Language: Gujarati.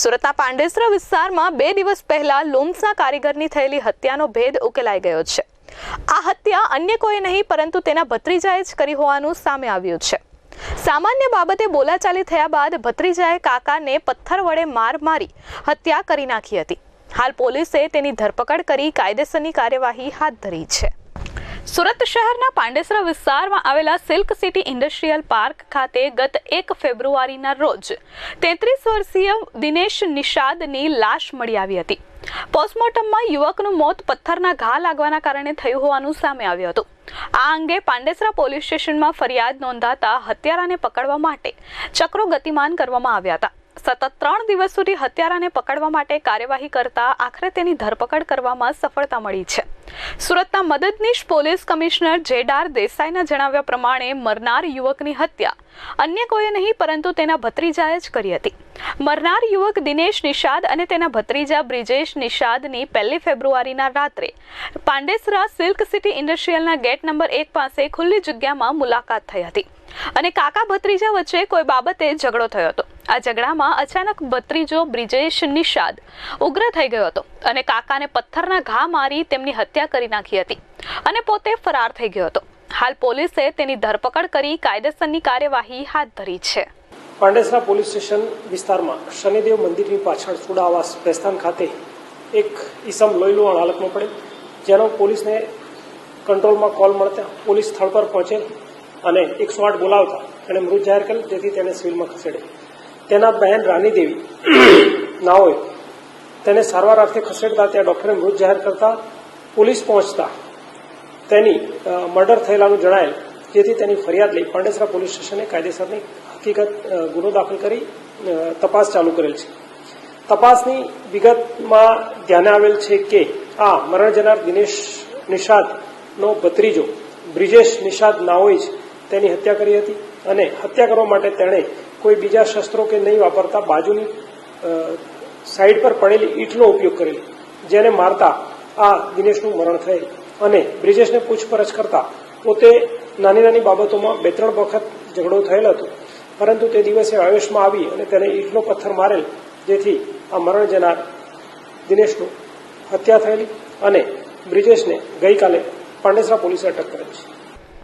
સુરતના પાંડેસરા વિસ્તારમાં બે દિવસ પહેલા લોમ્સના કારીગરની થયેલી હત્યાનો ભેદ ઉકેલાઈ ગયો છે. આ હત્યા અન્ય કોઈ નહીં, પરંતુ તેના ભત્રીજાએ જ કરી હોવાનું સામે આવ્યું છે. સામાન્ય બાબતે બોલાચાલી થયા બાદ ભત્રીજાએ કાકાને પથ્થર વડે માર મારી હત્યા કરી નાખી હતી. હાલ પોલીસે તેની ધરપકડ કરી કાયદેસરની કાર્યવાહી હાથ ધરી છે. સુરત શહેરના પાંડેસરા વિસ્તારમાં આવેલા સિલ્ક સિટી ઇન્ડસ્ટ્રીયલ પાર્ક ખાતે ગત એક ફેબ્રુઆરીના રોજ તેત્રીસ વર્ષીય દિનેશ નિષાદની લાશ મળી આવી હતી. પોસ્ટમોર્ટમમાં યુવકનું મોત પથ્થરના ઘા લાગવાના કારણે થયું હોવાનું સામે આવ્યું હતું. આ અંગે પાંડેસરા પોલીસ સ્ટેશનમાં ફરિયાદ નોંધાતા હત્યારાને પકડવા માટે ચક્રો ગતિમાન કરવામાં આવ્યા હતા. સતત ત્રણ દિવસ સુધી હત્યારાને પકડવા માટે કાર્યવાહી કરતા આખરે તેની ધરપકડ કરવામાં સફળતા મળી છે. સુરતના મદદનીશ પોલીસ કમિશનર જેડાર દેસાઈના જણાવ્યા પ્રમાણે મરનાર યુવકની હત્યા. અન્ય કોઈ નહીં, પરંતુ તેના ભત્રીજાએ જ કરી હતી. મરનાર યુવક દિનેશ નિષાદ અને તેના ભત્રીજા બ્રિજેશ નિષાદની પહેલી ફેબ્રુઆરીના રાત્રે પાંડેસરા સિલ્ક સિટી ઇન્ડસ્ટ્રીયલના ગેટ નંબર એક પાસે ખુલ્લી જગ્યામાં મુલાકાત થઈ હતી. અને કાકા ભત્રીજા વચ્ચે કોઈ બાબતે ઝઘડો થયો હતો. આ ઝઘડામાં અચાનક ભત્રીજો બ્રિજેશ નિષાદ ઉગ્ર થઈ ગયો હતો અને કાકાને પથ્થરના ઘા મારી તેમની હત્યા કરી નાખી હતી અને પોતે ફરાર થઈ ગયો હતો. હાલ પોલીસે તેની ધરપકડ કરી કાયદેસરની કાર્યવાહી હાથ ધરી છે. પાંડેસરા પોલીસ સ્ટેશન વિસ્તારમાં શનિદેવ મંદિરની પાછળ સુડાવાસ પ્રસ્થાન ખાતે એક ઈસમ લોહીલુહાણ હાલતમાં પડેલ જેનો પોલીસને કંટ્રોલમાં કોલ મળતા પોલીસ સ્થળ પર પહોંચેલ અને એકસો આઠ બોલાવતા એણે મૃત જાહેર કરેલ, જેથી તેને સિવિલમાં ખસેડેલ તેના બહેન રાની દેવી નાઓએ તેને સારવાર અર્થે ખસેડતા ત્યાં ડૉક્ટરે મૃત જાહેર કરતા પોલીસ પહોંચતા. તેની મર્ડર થયેલાનું જણાયેલ, જેથી તેની ફરિયાદ લઈ પાંડેસરા પોલીસ સ્ટેશને કાયદેસરની હકીકત ગુનો દાખલ કરી તપાસ ચાલુ કરેલ છે. તપાસની વિગતમાં ધ્યાને આવેલ છે કે આ મરણ જનાર દિનેશ નિષાદનો ભત્રીજો, બ્રિજેશ નિષાદ નાઓએ જ તેની હત્યા કરી હતી અને હત્યા કરવા માટે તેણે કોઈ બીજા શસ્ત્રો કે નહીં વાપરતા બાજુની સાઈડ પર પડેલી ઈંટનો ઉપયોગ કરેલ, જેને મારતા આ દિનેશનું મરણ થયેલ. અને બ્રિજેશને પૂછપરછ કરતા પોતે નાની નાની બાબતોમાં બે ત્રણ વખત ઝઘડો થયેલ હતો. પરંતુ તે દિવસે આવેશમાં આવી અને તેને ઈંટનો પથ્થર મારેલ, જેથી આ મરણ જનાર દિનેશનું હત્યા થયેલી અને બ્રિજેશને ગઈકાલે પાંડેસરા પોલીસે અટક કરેલ છે.